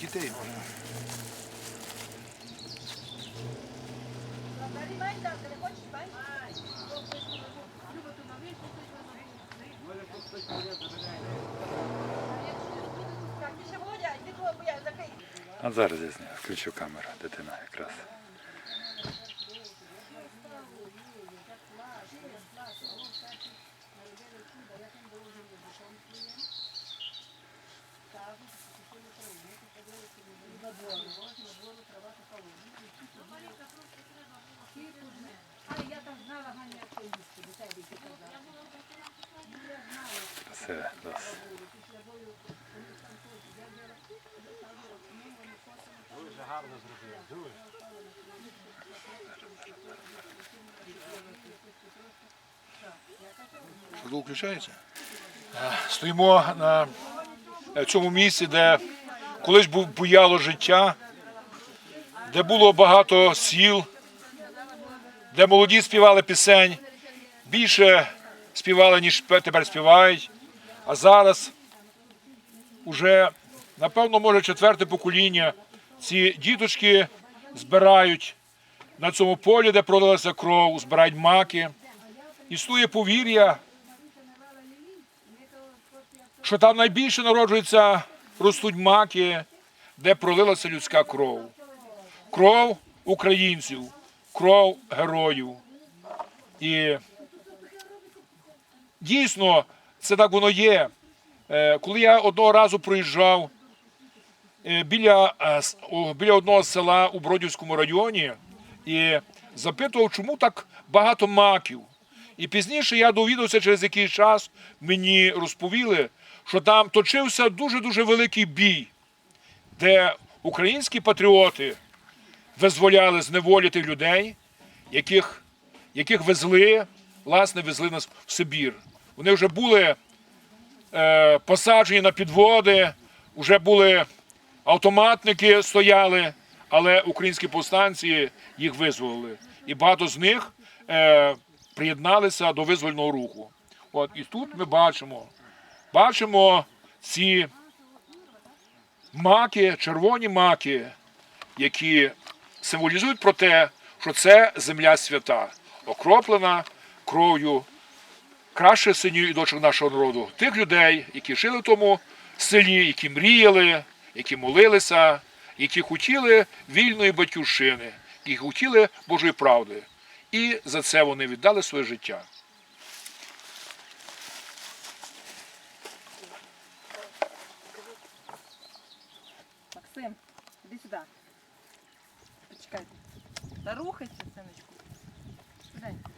дітей можна. А зараз я знаю, включу камеру, дитина якраз. Світло включається? Стоїмо на цьому місці, де колись був буяло життя, де було багато сіл, де молоді співали пісень, більше співали, ніж тепер співають. А зараз уже, напевно, може четверте покоління ці діточки збирають на цьому полі, де пролилася кров, збирають маки. Існує повір'я, що там найбільше народжується, ростуть маки, де пролилася людська кров. Кров українців, кров героїв. І дійсно це так воно є. Е, Коли я одного разу проїжджав біля, е, с- о, біля одного села у Бродівському районі і запитував, чому так багато маків. І пізніше я довідався через якийсь час, мені розповіли, що там точився дуже-дуже великий бій, де українські патріоти визволяли з неволі тих людей, яких, яких везли, власне, везли нас в Сибір. Вони вже були е, посаджені на підводи, вже були автоматники стояли, але українські повстанці їх визволили. І багато з них е, приєдналися до визвольного руху. От, і тут ми бачимо, бачимо ці маки, червоні маки, які символізують про те, що це земля свята, окроплена кров'ю краще синів і дочок нашого народу, тих людей, які жили в тому селі, які мріяли, які молилися, які хотіли вільної батьківщини, які хотіли Божої правди. І за це вони віддали своє життя. Максим, іди сюди. Почекайте. Та рухайся, синочку. Швиденько.